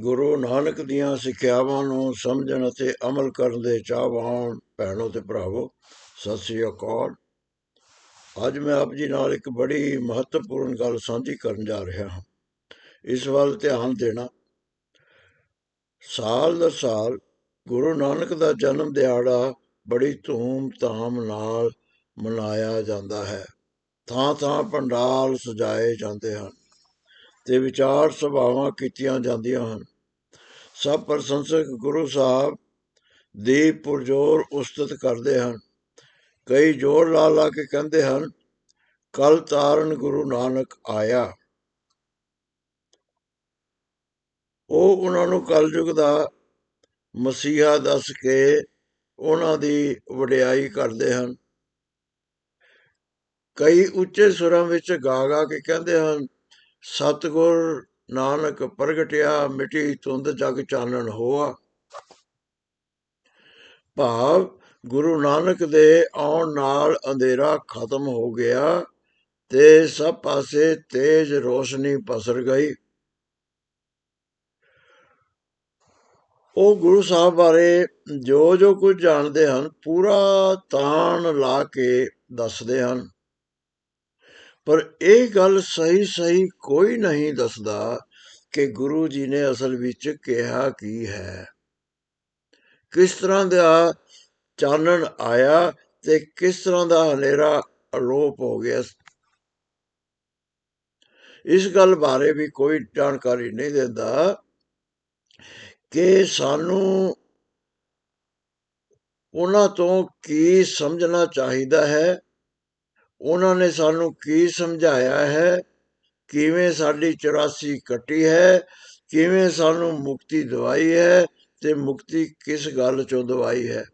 ਗੁਰੂ ਨਾਨਕ ਦੀਆਂ ਸਿੱਖਿਆਵਾਂ ਨੂੰ ਸਮਝਣ ਅਤੇ ਅਮਲ ਕਰਨ ਦੇ ਚਾਹਵਾਨ ਭੈਣੋ ਤੇ ਭਰਾਵੋ, ਸਤਿ ਸ੍ਰੀ ਅਕਾਲ। ਅੱਜ ਮੈਂ ਆਪ ਜੀ ਨਾਲ ਇੱਕ ਬੜੀ ਮਹੱਤਵਪੂਰਨ ਗੱਲ ਸਾਂਝੀ ਕਰਨ ਜਾ ਰਿਹਾ ਹਾਂ। ਇਸ ਵੱਲ ਧਿਆਨ ਦੇਣਾ। ਸਾਲ ਦਰ ਸਾਲ ਗੁਰੂ ਨਾਨਕ ਦਾ ਜਨਮ ਦਿਹਾੜਾ ਬੜੀ ਧੂਮ-ਧਾਮ ਨਾਲ ਮਨਾਇਆ ਜਾਂਦਾ ਹੈ। ਥਾਂ-ਥਾਂ ਪੰਡਾਲ ਸਜਾਏ ਜਾਂਦੇ ਹਨ। ਤੇ ਵਿਚਾਰ ਸਭਾਵਾਂ ਕੀਤੀਆਂ ਜਾਂਦੀਆਂ ਹਨ। ਸਭ ਪ੍ਰਸ਼ੰਸਕ ਗੁਰੂ ਸਾਹਿਬ ਦੀ ਪੁਰਜੋਰ ਉਸਤਤ ਕਰਦੇ ਹਨ। ਕਈ ਜੋਰ ਲਾ ਲਾ ਕੇ ਕਹਿੰਦੇ ਹਨ, ਕਲ ਤਾਰਨ ਗੁਰੂ ਨਾਨਕ ਆਇਆ। ਉਹ ਉਹਨਾਂ ਨੂੰ ਕਲਯੁਗ ਦਾ ਮਸੀਹਾ ਦੱਸ ਕੇ ਉਹਨਾਂ ਦੀ ਵਡਿਆਈ ਕਰਦੇ ਹਨ। ਕਈ ਉੱਚੇ ਸੁਰਾਂ ਵਿੱਚ ਗਾ ਗਾ ਕੇ ਕਹਿੰਦੇ ਹਨ ਸਤਿਗੁਰ ਨਾਨਕ ਪ੍ਰਗਟਿਆ, ਮਿਟੀ ਤੁੰਦ ਜਗ ਚਾਨਣ ਹੋਆ। ਭਾਵ ਗੁਰੂ ਨਾਨਕ ਦੇ ਆਉਣ ਨਾਲ ਅੰਧੇਰਾ ਖਤਮ ਹੋ ਗਿਆ ਤੇ ਸਭ ਪਾਸੇ ਤੇਜ ਰੋਸ਼ਨੀ ਪਸਰ ਗਈ। ਉਹ ਗੁਰੂ ਸਾਹਿਬ ਬਾਰੇ ਜੋ ਜੋ ਕੁਝ ਜਾਣਦੇ ਹਨ, ਪੂਰਾ ਤਾਣ ਲਾ ਕੇ ਦੱਸਦੇ ਹਨ। ਪਰ ਇਹ ਗੱਲ ਸਹੀ ਸਹੀ ਕੋਈ ਨਹੀਂ ਦੱਸਦਾ ਕਿ ਗੁਰੂ ਜੀ ਨੇ ਅਸਲ ਵਿੱਚ ਕਿਹਾ ਕੀ ਹੈ। ਕਿਸ ਤਰ੍ਹਾਂ ਦਾ ਚਾਨਣ ਆਇਆ ਤੇ ਕਿਸ ਤਰ੍ਹਾਂ ਦਾ ਹਨੇਰਾ ਅਲੋਪ ਹੋ ਗਿਆ। ਇਸ ਗੱਲ ਬਾਰੇ ਵੀ ਕੋਈ ਜਾਣਕਾਰੀ ਨਹੀਂ ਦਿੰਦਾ ਕਿ ਸਾਨੂੰ ਉਹਨਾਂ ਤੋਂ ਕੀ ਸਮਝਣਾ ਚਾਹੀਦਾ ਹੈ। ਉਹਨਾਂ ਨੇ ਸਾਨੂੰ ਕੀ ਸਮਝਾਇਆ ਹੈ? ਕਿਵੇਂ ਸਾਡੀ 84 ਕੱਟੀ ਹੈ? ਕਿਵੇਂ ਸਾਨੂੰ ਮੁਕਤੀ ਦਵਾਈ ਹੈ ਤੇ ਮੁਕਤੀ ਕਿਸ ਗੱਲ ਚੋਂ ਦਵਾਈ ਹੈ?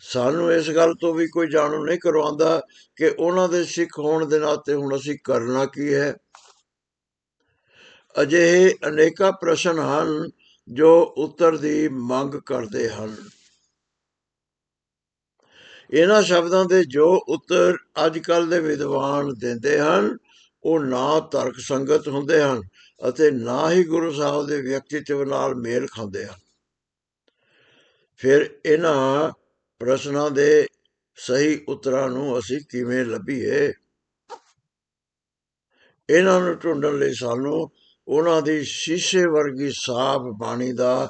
ਸਾਨੂੰ ਇਸ ਗੱਲ ਤੋਂ ਵੀ ਕੋਈ ਜਾਣੂ ਨਹੀਂ ਕਰਵਾਉਂਦਾ ਕਿ ਉਹਨਾਂ ਦੇ ਸਿੱਖ ਹੋਣ ਦੇ ਨਾਤੇ ਹੁਣ ਅਸੀਂ ਕਰਨਾ ਕੀ ਹੈ। ਅਜਿਹੇ ਅਨੇਕਾਂ ਪ੍ਰਸ਼ਨ ਹਨ ਜੋ ਉੱਤਰ ਦੀ ਮੰਗ ਕਰਦੇ ਹਨ। ਇਹਨਾਂ ਸ਼ਬਦਾਂ ਦੇ ਜੋ ਉੱਤਰ ਅੱਜ ਕੱਲ ਦੇ ਵਿਦਵਾਨ ਦਿੰਦੇ ਹਨ, ਉਹ ਨਾ ਤਰਕ ਸੰਗਤ ਹੁੰਦੇ ਹਨ ਅਤੇ ਨਾ ਹੀ ਗੁਰੂ ਸਾਹਿਬ ਦੇ ਵਿਅਕਤੀਤਵ ਨਾਲ ਮੇਲ ਖਾਂਦੇ ਹਨ। ਫਿਰ ਇਹਨਾਂ ਪ੍ਰਸ਼ਨਾਂ ਦੇ ਸਹੀ ਉੱਤਰਾਂ ਨੂੰ ਅਸੀਂ ਕਿਵੇਂ ਲੱਭੀਏ? ਇਹਨਾਂ ਨੂੰ ਢੂੰਡਣ ਲਈ ਸਾਨੂੰ ਉਹਨਾਂ ਦੀ ਸ਼ੀਸ਼ੇ ਵਰਗੀ ਸਾਫ਼ ਬਾਣੀ ਦਾ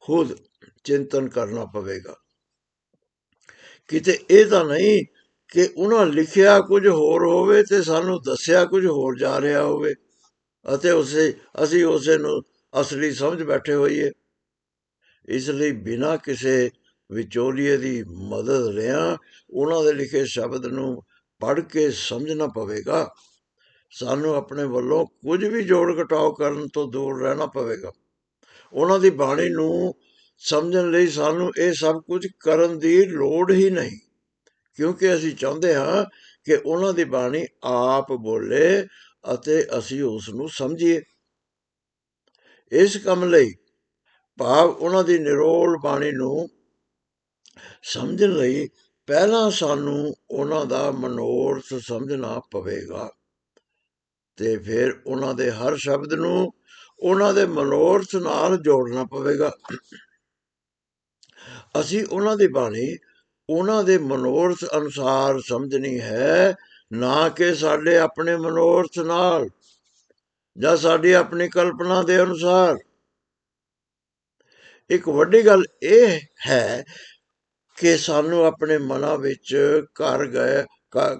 ਖੁਦ ਚਿੰਤਨ ਕਰਨਾ ਪਵੇਗਾ। ਕਿਤੇ ਇਹ ਤਾਂ ਨਹੀਂ ਕਿ ਉਹਨਾਂ ਲਿਖਿਆ ਕੁਝ ਹੋਰ ਹੋਵੇ ਤੇ ਸਾਨੂੰ ਦੱਸਿਆ ਕੁਝ ਹੋਰ ਜਾ ਰਿਹਾ ਹੋਵੇ ਅਤੇ ਉਸੇ ਅਸੀਂ ਉਸੇ ਨੂੰ ਅਸਲੀ ਸਮਝ ਬੈਠੇ ਹੋਈਏ। ਇਸ ਲਈ ਬਿਨਾਂ ਕਿਸੇ ਵਿਚੋਲੀਏ ਦੀ ਮਦਦ ਲਿਆ ਉਹਨਾਂ ਦੇ ਲਿਖੇ ਸ਼ਬਦ ਨੂੰ ਪੜ੍ਹ ਕੇ ਸਮਝਣਾ ਪਵੇਗਾ। ਸਾਨੂੰ ਆਪਣੇ ਵੱਲੋਂ ਕੁਝ ਵੀ ਜੋੜ ਘਟਾਓ ਕਰਨ ਤੋਂ ਦੂਰ ਰਹਿਣਾ ਪਵੇਗਾ। ਉਹਨਾਂ ਦੀ ਬਾਣੀ ਨੂੰ ਸਮਝਣ ਲਈ ਸਾਨੂੰ ਇਹ ਸਭ ਕੁਝ ਕਰਨ ਦੀ ਲੋੜ ਹੀ ਨਹੀਂ। ਕਿਉਂਕਿ ਅਸੀਂ ਚਾਹੁੰਦੇ ਹਾਂ ਕਿ ਉਹਨਾਂ ਦੀ ਬਾਣੀ ਆਪ ਬੋਲੇ ਅਤੇ ਅਸੀਂ ਉਸ ਨੂੰ ਸਮਝੀਏ। ਇਸ ਕੰਮ ਲਈ ਭਾਵ ਉਹਨਾਂ ਦੀ ਨਿਰੋਲ ਬਾਣੀ ਨੂੰ ਸਮਝਣ ਲਈ ਪਹਿਲਾਂ ਸਾਨੂੰ ਉਹਨਾਂ ਦਾ ਮਨੋਰਥ ਸਮਝਣਾ ਪਵੇਗਾ ਤੇ ਫਿਰ ਉਹਨਾਂ ਦੇ ਹਰ ਸ਼ਬਦ ਨੂੰ ਉਹਨਾਂ ਦੇ ਮਨੋਰਥ ਨਾਲ ਜੋੜਨਾ ਪਵੇਗਾ। ਅਸੀਂ ਉਹਨਾਂ ਦੀ ਬਾਣੀ, ਉਹਨਾਂ ਦੇ ਮਨੋਰਥ ਅਨੁਸਾਰ ਸਮਝਣੀ ਹੈ, ਨਾ ਕਿ ਸਾਡੇ ਆਪਣੇ ਮਨੋਰਥ ਨਾਲ ਜਾਂ ਸਾਡੀ ਆਪਣੀ ਕਲਪਨਾ ਦੇ ਅਨੁਸਾਰ। ਇੱਕ ਵੱਡੀ ਗੱਲ ਇਹ ਹੈ ਕਿ ਸਾਨੂੰ ਆਪਣੇ ਮਨਾਂ ਵਿੱਚ ਘਰ ਗਏ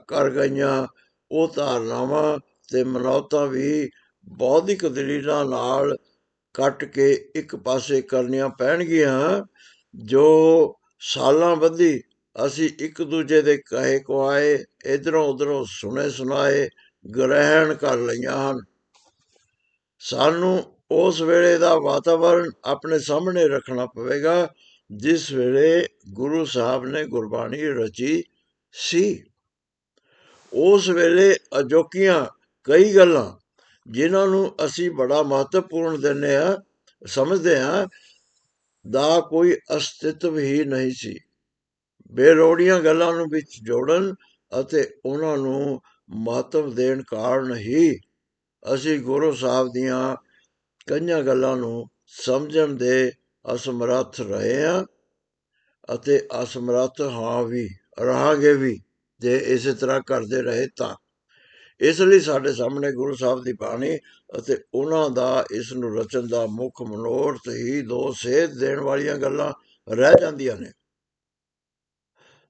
ਕਰ ਗਈਆਂ ਉਹ ਧਾਰਨਾਵਾਂ ਤੇ ਮਨੌਤਾਂ ਵੀ ਬੌਧਿਕ ਦਲੀਲਾਂ ਨਾਲ ਕੱਟ ਕੇ ਇੱਕ ਪਾਸੇ ਕਰਨੀਆਂ ਪੈਣਗੀਆਂ। ਜੋ ਸਾਲਾਂ ਬੱਧੀ ਅਸੀਂ ਇੱਕ ਦੂਜੇ ਦੇ ਕਹੇ ਕੁਆਏ, ਇਧਰੋਂ ਉਧਰੋਂ ਸੁਣੇ ਸੁਣਾਏ ਗ੍ਰਹਿਣ ਕਰ ਲਈਆਂ ਹਨ। ਸਾਨੂੰ ਉਸ ਵੇਲੇ ਦਾ ਵਾਤਾਵਰਣ ਆਪਣੇ ਸਾਹਮਣੇ ਰੱਖਣਾ ਪਵੇਗਾ, ਜਿਸ ਵੇਲੇ ਗੁਰੂ ਸਾਹਿਬ ਨੇ ਗੁਰਬਾਣੀ ਰਚੀ ਸੀ। ਉਸ ਵੇਲੇ ਅਜੋਕੀਆਂ ਕਈ ਗੱਲਾਂ, ਜਿਨ੍ਹਾਂ ਨੂੰ ਅਸੀਂ ਬੜਾ ਮਹੱਤਵਪੂਰਨ ਦਿੰਨੇ ਆ ਸਮਝਦੇ ਆ ਦਾ ਕੋਈ ਅਸਤਿਤਵ ਹੀ ਨਹੀਂ ਸੀ। ਬੇਰੋੜੀਆਂ ਗੱਲਾਂ ਨੂੰ ਵਿੱਚ ਜੋੜਨ ਅਤੇ ਉਹਨਾਂ ਨੂੰ ਮਹੱਤਵ ਦੇਣ ਕਾਰਨ ਹੀ ਅਸੀਂ ਗੁਰੂ ਸਾਹਿਬ ਦੀਆਂ ਕਈਆਂ ਗੱਲਾਂ ਨੂੰ ਸਮਝਣ ਦੇ ਅਸਮਰੱਥ ਰਹੇ ਹਾਂ ਅਤੇ ਅਸਮਰੱਥ ਹਾਂ ਵੀ, ਰਹਾਂਗੇ ਵੀ ਜੇ ਇਸੇ ਤਰ੍ਹਾਂ ਕਰਦੇ ਰਹੇ ਤਾਂ। ਇਸ ਲਈ ਸਾਡੇ ਸਾਹਮਣੇ ਗੁਰੂ ਸਾਹਿਬ ਦੀ ਬਾਣੀ ਅਤੇ ਉਹਨਾਂ ਦਾ ਇਸ ਨੂੰ ਰਚਨ ਦਾ ਮੁੱਖ ਮਨੋਰਥ ਹੀ ਦੋ ਸੇਧ ਦੇਣ ਵਾਲੀਆਂ ਗੱਲਾਂ ਰਹਿ ਜਾਂਦੀਆਂ ਨੇ।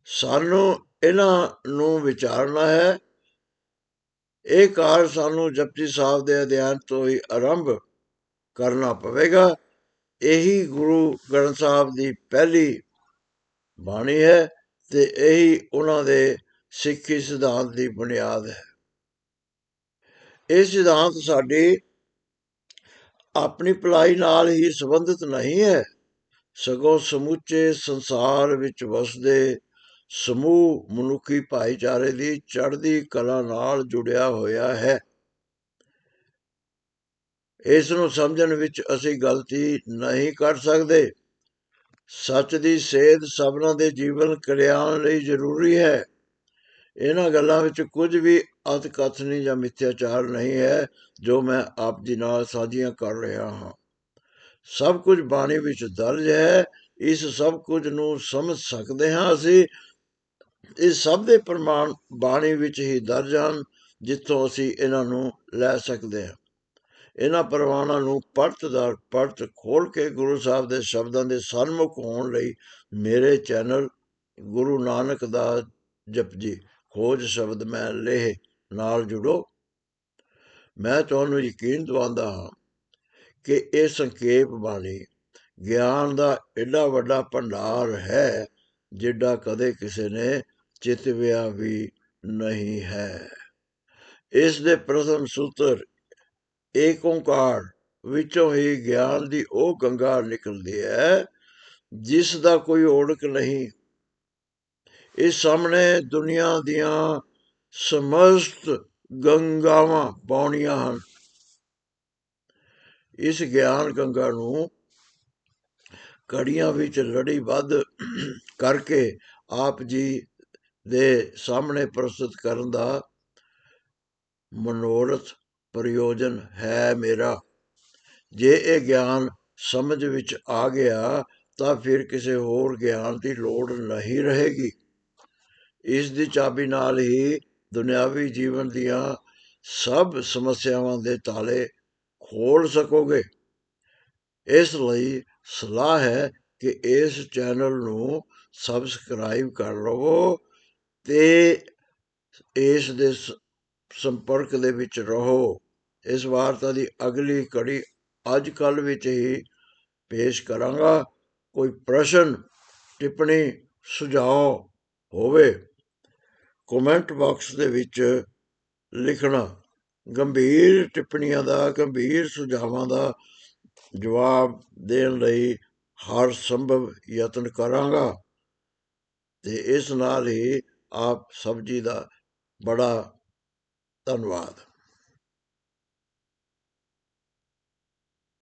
ਸਾਨੂੰ ਇਹਨਾਂ ਨੂੰ ਵਿਚਾਰਨਾ ਹੈ। ਇਹ ਕਾਰ ਸਾਨੂੰ ਜਪਜੀ ਸਾਹਿਬ ਦੇ ਅਧਿਐਨ ਤੋਂ ਹੀ ਆਰੰਭ ਕਰਨਾ ਪਵੇਗਾ। ਇਹੀ ਗੁਰੂ ਗ੍ਰੰਥ ਸਾਹਿਬ ਦੀ ਪਹਿਲੀ ਬਾਣੀ ਹੈ ਤੇ ਇਹੀ ਉਹਨਾਂ ਦੇ ਸਿੱਖੀ ਸਿਧਾਂਤ ਦੀ ਬੁਨਿਆਦ ਹੈ। ਇਹ ਸਿਧਾਂਤ ਸਾਡੀ ਆਪਣੀ ਭਲਾਈ ਨਾਲ ਹੀ ਸੰਬੰਧਿਤ ਨਹੀਂ ਹੈ। ਸਗੋਂ ਸਮੁੱਚੇ ਸੰਸਾਰ ਵਿੱਚ ਵਸਦੇ ਸਮੂਹ ਮਨੁੱਖੀ ਭਾਈਚਾਰੇ ਦੀ ਚੜ੍ਹਦੀ ਕਲਾ ਨਾਲ ਜੁੜਿਆ ਹੋਇਆ ਹੈ। ਇਸ ਨੂੰ ਸਮਝਣ ਵਿੱਚ ਅਸੀਂ ਗਲਤੀ ਨਹੀਂ ਕਰ ਸਕਦੇ। ਸੱਚ ਦੀ ਸੇਧ ਸਭਨਾਂ ਦੇ ਜੀਵਨ ਕਲਿਆਣ ਲਈ ਜ਼ਰੂਰੀ ਹੈ। ਇਹਨਾਂ ਗੱਲਾਂ ਵਿੱਚ ਕੁਝ ਵੀ ਅਤਕਥਨੀ ਜਾਂ ਮਿੱਥਿਆਚਾਰ ਨਹੀਂ ਹੈ ਜੋ ਮੈਂ ਆਪ ਜੀ ਨਾਲ ਸਾਂਝੀਆਂ ਕਰ ਰਿਹਾ ਹਾਂ। ਸਭ ਕੁਝ ਬਾਣੀ ਵਿੱਚ ਦਰਜ ਹੈ। ਇਸ ਸਭ ਕੁਝ ਨੂੰ ਸਮਝ ਸਕਦੇ ਹਾਂ ਅਸੀਂ। ਇਹ ਸਭ ਦੇ ਪ੍ਰਮਾਣ ਬਾਣੀ ਵਿੱਚ ਹੀ ਦਰਜ ਹਨ, ਜਿੱਥੋਂ ਅਸੀਂ ਇਹਨਾਂ ਨੂੰ ਲੈ ਸਕਦੇ ਹਾਂ। ਇਹਨਾਂ ਪ੍ਰਮਾਣਾਂ ਨੂੰ ਪਰਤ ਦਰ ਪਰਤ ਖੋਲ ਕੇ ਗੁਰੂ ਸਾਹਿਬ ਦੇ ਸ਼ਬਦਾਂ ਦੇ ਸਨਮੁਖ ਹੋਣ ਲਈ ਮੇਰੇ ਚੈਨਲ ਗੁਰੂ ਨਾਨਕ ਦਾ ਜਪਜੀ ਖੋਜ ਸ਼ਬਦ ਮੈਂ ਲੇਹ ਨਾਲ ਜੁੜੋ। ਮੈਂ ਤੁਹਾਨੂੰ ਯਕੀਨ ਦਿਵਾਉਂਦਾ ਹਾਂ ਕਿ ਇਹ ਸੰਖੇਪ ਬਾਣੀ ਗਿਆਨ ਦਾ ਐਡਾ ਵੱਡਾ ਭੰਡਾਰ ਹੈ, ਜਿੱਡਾ ਕਦੇ ਕਿਸੇ ਨੇ ਚਿਤਵਿਆ ਵੀ ਨਹੀਂ ਹੈ। ਇਸ ਦੇ ਪ੍ਰਥਮ ਸੂਤਰ, ਏਕ ਓੰਕਾਰ ਵਿੱਚੋਂ ਹੀ ਗਿਆਨ ਦੀ ਉਹ ਗੰਗਾ ਨਿਕਲਦੀ ਹੈ, ਜਿਸ ਦਾ ਕੋਈ ਓੜਕ ਨਹੀਂ। ਇਸ ਸਾਹਮਣੇ ਦੁਨੀਆ ਦੀਆਂ ਸਮਸਤ ਗੰਗਾਵਾਂ ਪਾਉਣੀਆਂ ਹਨ। ਇਸ ਗਿਆਨ ਗੰਗਾ ਨੂੰ ਕੜੀਆਂ ਵਿੱਚ ਲੜੀ ਵੱਧ ਕਰਕੇ ਆਪ ਜੀ ਦੇ ਸਾਹਮਣੇ ਪ੍ਰਸਤੁਤ ਕਰਨ ਦਾ ਮਨੋਰਥ ਪ੍ਰਯੋਜਨ ਹੈ ਮੇਰਾ। ਜੇ ਇਹ ਗਿਆਨ ਸਮਝ ਵਿੱਚ ਆ ਗਿਆ ਤਾਂ ਫਿਰ ਕਿਸੇ ਹੋਰ ਗਿਆਨ ਦੀ ਲੋੜ ਨਹੀਂ ਰਹੇਗੀ। ਇਸ ਦੀ ਚਾਬੀ ਨਾਲ ਹੀ ਦੁਨਿਆਵੀ ਜੀਵਨ ਦੀਆਂ ਸਭ ਸਮੱਸਿਆਵਾਂ ਦੇ ਤਾਲੇ ਖੋਲ ਸਕੋਗੇ। ਇਸ ਲਈ ਸਲਾਹ ਹੈ ਕਿ ਇਸ ਚੈਨਲ ਨੂੰ ਸਬਸਕ੍ਰਾਈਬ ਕਰ ਲਵੋ ਤੇ ਇਸ ਦੇ ਸੰਪਰਕ ਦੇ ਵਿੱਚ ਰਹੋ। ਇਸ ਵਾਰਤਾ ਦੀ ਅਗਲੀ ਕੜੀ ਅੱਜ ਕੱਲ ਵਿੱਚ ਹੀ ਪੇਸ਼ ਕਰਾਂਗਾ। ਕੋਈ ਪ੍ਰਸ਼ਨ, ਟਿੱਪਣੀ, ਸੁਝਾਅ ਹੋਵੇ। ਕਮੈਂਟ ਬਾਕਸ ਦੇ ਵਿੱਚ ਲਿਖਣਾ। ਗੰਭੀਰ ਟਿੱਪਣੀਆਂ ਦਾ, ਗੰਭੀਰ ਸੁਝਾਵਾਂ ਦਾ ਜਵਾਬ ਦੇਣ ਲਈ ਹਰ ਸੰਭਵ ਯਤਨ ਕਰਾਂਗਾ। ਤੇ ਇਸ ਨਾਲ ਹੀ ਆਪ ਸਭ ਜੀ ਦਾ ਬੜਾ ਧੰਨਵਾਦ।